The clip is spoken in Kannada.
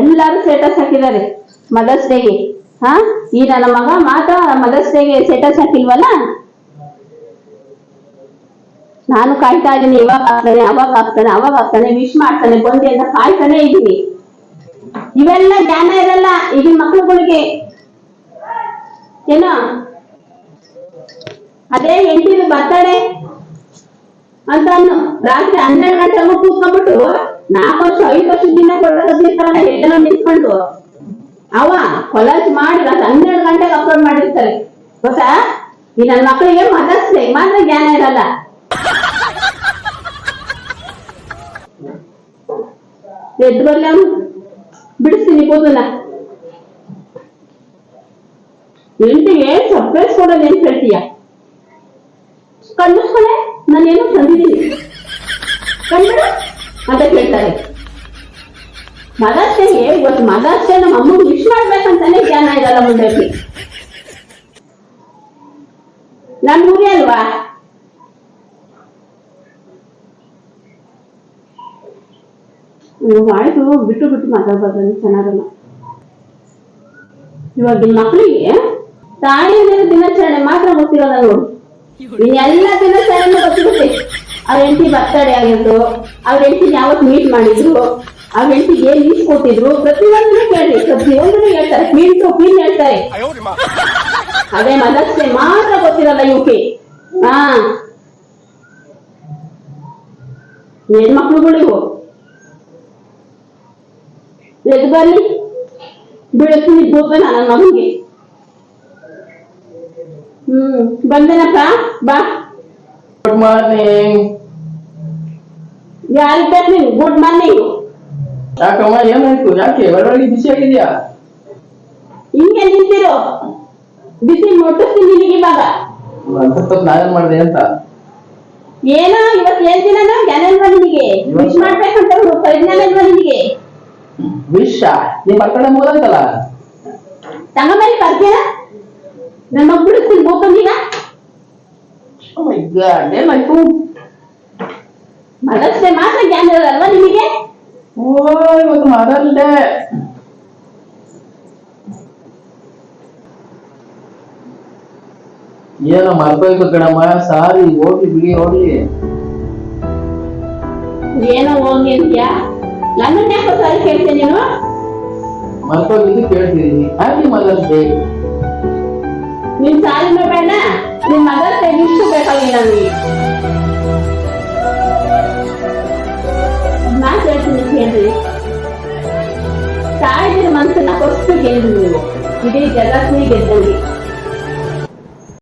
ಎಲ್ಲರೂ ಸ್ಟೇಟಸ್ ಹಾಕಿದ್ದಾರೆ. ಮದರ್ಸ್ ಡೇಗೆ ಹಾ? ಈ ನನ್ನ ಮಗ ಮಾತ್ರ ಮದರ್ಸ್ ಡೇಗೆ ಸ್ಟೇಟಸ್ ಹಾಕಿಲ್ವಲ್ಲ? ನಾನು ಕಾಯ್ತಾ ಇದ್ದೀನಿ ಇವಾಗ ಆಗ್ತಾನೆ ಅವಾಗ ಆಗ್ತಾನೆ ಅವಾಗ ಆಗ್ತಾನೆ ವಿಶ್ ಮಾಡ್ತಾನೆ, ಬಂದೆ ಅಂತ ಕಾಯ್ತಾನೆ ಇದ್ದೀನಿ. ಇವೆಲ್ಲ ಜ್ಞಾನ ಇರಲ್ಲ, ಇದು ಮಕ್ಕಳುಗಳಿಗೆ ಏನೋ? ಅದೇ ಹೆಂಡತಿದು ಬರ್ತಾಳೆ ಅಂತ ರಾತ್ರಿ ಹನ್ನೆರಡು ಗಂಟೆ ಕೂತ್ಕೊಂಡ್ಬಿಟ್ಟು ನಾಲ್ಕು ವರ್ಷ, ಐದು ವರ್ಷ ದಿನ ಕೊಡೋದಿರ್ತಾರಲ್ಲ ಎಲ್ಲ ನಿಂತ್ಕೊಂಡು. ಅವ ಕೊಲಾಜ್ ಮಾಡಿ ರಾತ್ರಿ ಹನ್ನೆರಡು ಗಂಟೆಗೆ ಅಪ್ಲೋಡ್ ಮಾಡಿರ್ತಾರೆ. ಗೊತ್ತಾ? ಈ ನನ್ನ ಮಕ್ಕಳಿಗೆ ಮದರ್ಸ್ ಮಾತ್ರ ಜ್ಞಾನ ಇರಲ್ಲ. ಎದ್ದು ಬರ್ಲಿ ಅವ್ನು. ಬಿಡಿಸ್ತೀನಿ ಕೂದಲ ಎಂಟಿಗೆ ಸರ್ಪ್ರೈಸ್ ಕೊಡೋದು ಅಂತ ಹೇಳ್ತೀಯ? ಕಣ್ಣಿಸ್ಕೊಳೆ, ನಾನೇನು ತಂದಿದ್ದೀನಿ. ಕಂಡು ಅಂತ ಕೇಳ್ತಾರೆ ಮದರ್ಸೆಗೆ ಇವತ್ತು ಮದರ್ಸೆ ನಮ್ಮ ಅಮ್ಮಗೆ ವಿಶ್ ಮಾಡ್ಬೇಕಂತಾನೆ ಜ್ಞಾನ ಇರಲ್ಲ ಮುಂದಕ್ಕೆ ನನ್ ಊರೇ ಅಲ್ವಾ ಹ್ಮ್, ಆಯ್ತು ಬಿಟ್ಟು ಬಿಟ್ಟು ಮಾತಾಡ್ಬಾರ್ದು ಚೆನ್ನಾಗಲ್ಲ ಇವಾಗಿನ ಮಕ್ಕಳಿಗೆ ತಾಯಿಯ ದಿನಾಚರಣೆ ಮಾತ್ರ ಗೊತ್ತಿರೋಲ್ಲ ನೋಡು ಇನ್ನೆಲ್ಲ ದಿನಾಚರಣೆ ಗೊತ್ತಿರುತ್ತೆ ಅವ್ರ ಹೆಂಡತಿ ಬರ್ತಡೇ ಆಗಿದ್ರು ಅವ್ರ ಹೆಂಡತಿ ಯಾವತ್ತು ಮೀಟ್ ಮಾಡಿದ್ರು ಅವ್ರ ಹೆಂಡತಿಗೆ ಏನ್ ಮೀಟ್ ಕೊಟ್ಟಿದ್ರು ಪ್ರತಿಯೊಂದನ್ನು ಕೇಳಿ ಪ್ರತಿಯೊಂದನ್ನು ಹೇಳ್ತಾರೆ. ಮೀನ್ ಟು ಪಿನ್ ಹೇಳ್ತಾರೆ. ಅದೇ ಮದರ್ಸೆ ಮಾತ್ರ ಗೊತ್ತಿರಲ್ಲ ಇವಕ್ಕೆ ಹಾ. ಹೆಣ್ಮಕ್ಳುಗಳಿವು ಎದ್ದು ಬರ್ಲಿ. ಬೀಳಿಸ್ತೀನಿ ಕೂತ್ವೆ ನನ್ನ ಮಗನಿಗೆ. ಹ್ಮ್ ಬಂದೇನಪ್ಪ ಬಾ. ಗುಡ್ ಮಾರ್ನಿಂಗ್ ಯಾರಿಗೆ ಬೇಕು ಗುಡ್ ಮಾರ್ನಿಂಗ್ ಯಾಕಮ್ಮ ಏನಾಯ್ತು ಯಾಕೆ? ಒಳಗಡೆ ಬಿಸಿ ಆಗಿದ್ಯಾ? ಹಿಂಗೆ ನಿಂತಿರು. ಬಿಸಿ ಮುಟ್ಟಿಸ್ತೀನಿ ನಿನಗೆ ಇವಾಗ. ನಾನೇನ್ ಮಾಡ್ದೆ ಅಂತ? ಏನೋ ಇವತ್ತು ಏನ್ ದಿನ ಜ್ಞಾನಲ್ವಾ ನಿನಗೆ? ವಿಶ್ ಮಾಡ್ಬೇಕಂತ ಪರಿಜ್ಞಾನ ಇಲ್ವಾ ನಿನಗೆ? ವಿಷ ನೀ ಮಕ್ಕಳ ಮುಗದಂತಲ್ಲ ತಗೊಂಬಲ್ಲಿ ಬರ್ತೀರ? ನನ್ನ ಮಗ್ ಬಿಡಿಸ್ತೀನಿ ಗೋಪಂದಿಗ Oh my God, ಏನಾಯ್ತು ಮದರ್ಸೆ ಮಾತ್ರ ಜ್ಞಾನ ಇರಲ್ವಾ ನಿನಗೆ ಓ ಇವತ್ತು ಮದರ್ಸ್ ಡೇ ಏನೋ ಮರ್ತೋಯ್ತು ಕಣಮ್ಮ ಸಾರಿ ಹೋಗ್ಲಿ ಬಿಡಿ ಹೋಗ್ಲಿ ಏನೋ ಹೋಗಿ ಅಂತ್ಯಾ ನನ್ನನ್ನ ಯಾಕೋ ಸಾರಿ ಕೇಳ್ತೇನೆ ನೀನು ಮರ್ತೋಗಿದ್ದು ಕೇಳ್ತಿದೀನಿ ಹ್ಯಾಪಿ ಮದರ್ಸ್ ಡೇ ನಿನ್ ಸಾರಿನೂ ಬೇಡ ನಿನ್ ಮದರ್ಸೆ ಇಷ್ಟು ಬೇಕಾಗಿಲ್ಲ ನನಗೆ ನಾನ್ ಹೇಳ್ತೀನಿ ಕೇಳ್ರಿ ತಾಯಿನ ಮನಸ್ಸನ್ನ ಕೊಟ್ಟು ಗೆಲ್ರಿ ನೀವು ಇಡೀ ಜಗತ್ತಿಗೆ ಗೆದ್ದಂಗೆ